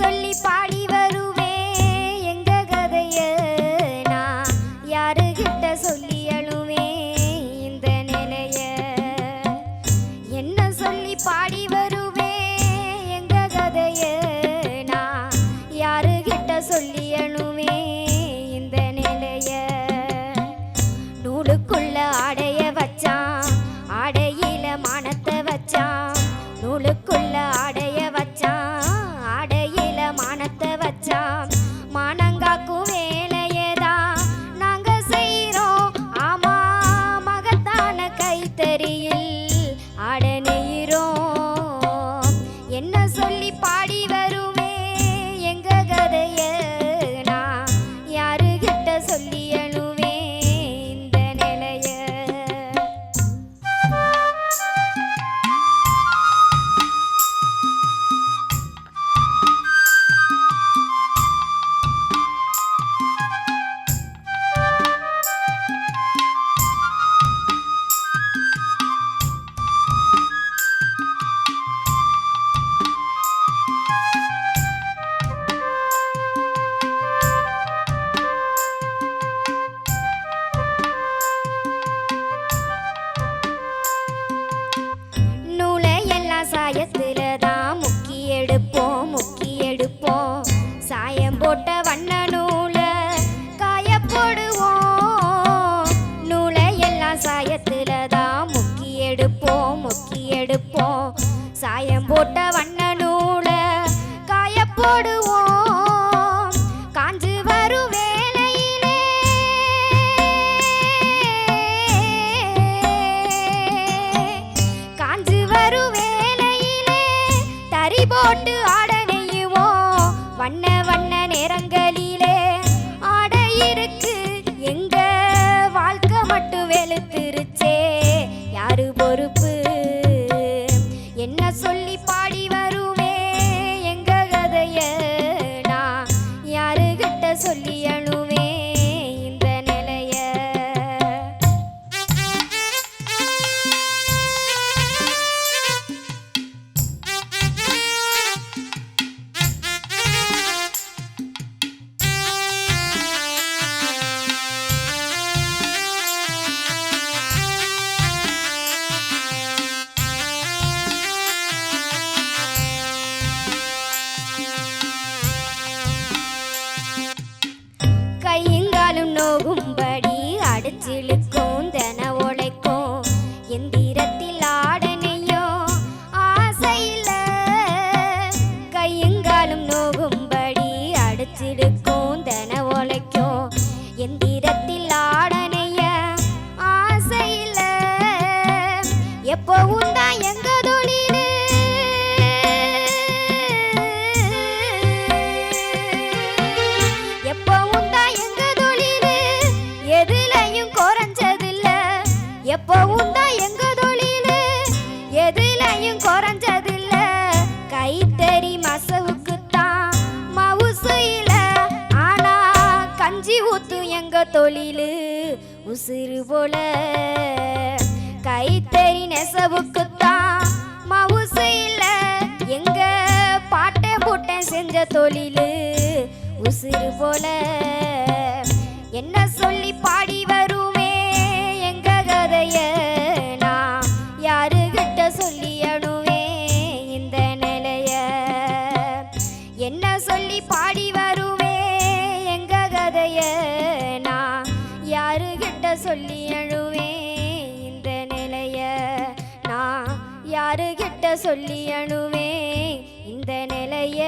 சொல்லி பாடி வருவேன் எங்க கதைய நான் யாருகிட்ட சொல்லி அழுவே? இந்த நிலைய என்ன சொல்லி பாடி வருவேன் எங்க கதைய நான் யாருகிட்ட சொல்லி அழுவேன் விவசாயத்துல தான் முக்கி எடுப்போம் முக்கி எடுப்போம். சாயம் போட்ட வண்ண நூலை காய போடுவோம். நூலை எல்லாம் சாயத்துல தான் முக்கி எடுப்போம் முக்கி எடுப்போம். சாயம் போட்ட வண்ண நூலை காய போடுவோம். வண்ண வண்ண நேரங்களிலே ஆட இருக்கு எங்க வாழ்க்கை மட்டும் வெளுத்துருச்சே. யாரு பொறுப்பு? என்ன சொல்லி பாடி வருவே எங்க கதைய நான் யாருகிட்ட சொல்லி அடிச்சிழுக்கும் தென உழைக்கும் எந்திரத்தில் ஆட ஆசையில் கையுங்காலும் நோகும்படி அடிச்சிழுக்கும் தென உழைக்கும் எந்திரத்தில் ஆட ஆசையில் எதுலையும் குறைஞ்சதில்ல. கைத்தறி மசவுக்கு தான் மவுசு ஆனா கஞ்சி ஊத்து எங்க தொழிலு? உசிறு போல. கைத்தறி நெசவுக்கு தான் மவுசு எங்க பாட்டை போட்டேன் செஞ்ச தொழிலு? உசிறு போல. என்ன சொல்லி என்ன சொல்லி பாடி வருவே? எங்க கதைய நான் யாருகிட்ட சொல்லி அழுவே? இந்த நிலைய நான் யாருகிட்ட சொல்லி அணுவே இந்த நிலைய